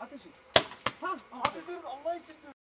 Ateş et. Ha, abi dur Allah için dur.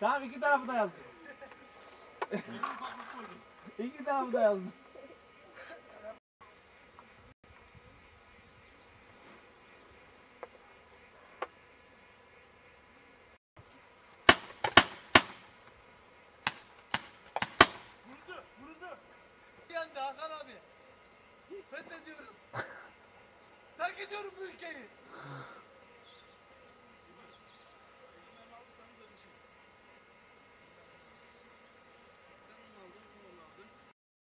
Tamam iki tarafı da yazdım. iki tarafı da yazdım. Hakan abi. Pes ediyorum. Terk ediyorum bu ülkeyi.